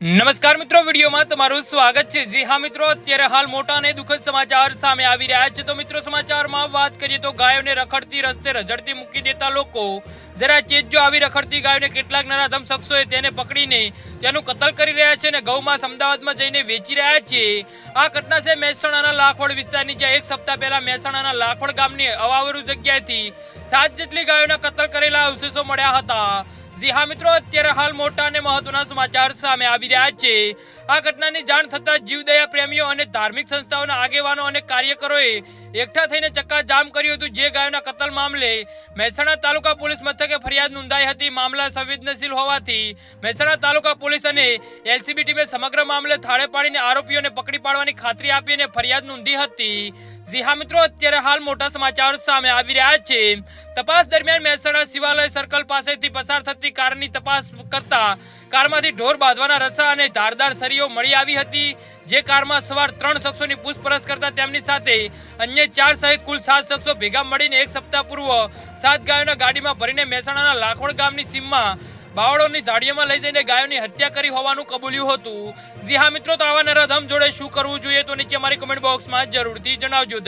નમસ્કાર મિત્રો, વિડીયોમાં તમારું સ્વાગત છે. જી હા મિત્રો, અત્યારે હાલ મોટા અને દુઃખદ સમાચાર સામે આવી રહ્યા છે. તો મિત્રો, સમાચારમાં વાત કરીએ તો ગાયોને રખડતી રસ્તે રઝડતી મૂકી દેતા લોકો જરા ચેજો આવી રખડતી ગાયોને કેટલાક નરાધમ શખ્સોએ તેને પકડીને તેનું કતલ કરી રહ્યા છે અને ગૌમાંસ અમદાવાદમાં જઈને વેચી રહ્યા છે. આ ઘટના છે મહેસાણાના લાખોડ વિસ્તારની, જ્યાં એક સપ્તાહ પહેલા મહેસાણાના લાખોડ ગામની અવાવરુ જગ્યાએથી સાત જેટલી ગાયોના કતલ કરેલા અવશેષો મળ્યા હતા. જી હા મિત્રો, અત્યારે હાલ મોટા અને મહત્વના સમાચાર સામે આવી રહ્યા છે. આ ઘટનાની જાણ થતાં જીવદયા પ્રેમીઓ અને ધાર્મિક સંસ્થાઓના આગેવાનો અને કાર્યકરોએ એકઠા થઈને ચક્કાજામ કર્યું હતું જે ગાયોના કતલ મામલે મહેસાણા તાલુકા પોલીસ મથકે ફરિયાદ નોંધાઈ હતી. મામલા સંવેદનશીલ હોવાથી મહેસાણા તાલુકા પોલીસ અને એલસીબી ટીમે સમગ્ર મામલે થાળે પાડીને આરોપીઓને પકડી પાડવાની ખાતરી આપી અને ફરિયાદ નોંધી હતી. જી હા મિત્રો, અત્યારે હાલ મોટા સમાચાર સામે આવી રહ્યા છે. તપાસ દરમિયાન મહેસાણા શિવાલય સર્કલ પાસેથી પસાર થતી કારની તપાસ કરતા કારમાંથી ઢોર બાંધવાના રસા અને ધારદાર સરીઓ મળી આવી હતી, જે કારમાં સવાર ત્રણ શખ્સોની પૂછપરછ કરતા તેમની સાથે અન્ય ચાર સહિત કુલ સાત શખ્સો ભેગા મળીને એક સપ્તાહ પૂર્વ સાત ગાયોના ગાડીમાં ભરીને મહેસાણાના લાખોડ ગામની સીમમાં બાવળોની ઝાડીઓમાં લઈ જઈને ગાયોની હત્યા કરી હોવાનું કબૂલ્યું હતું. જી હા મિત્રો, તો આવા નરાધમ જોડે શું કરવું જોઈએ તો નીચે મારી કમેન્ટ બોક્સમાં જરૂરથી જણાવજો.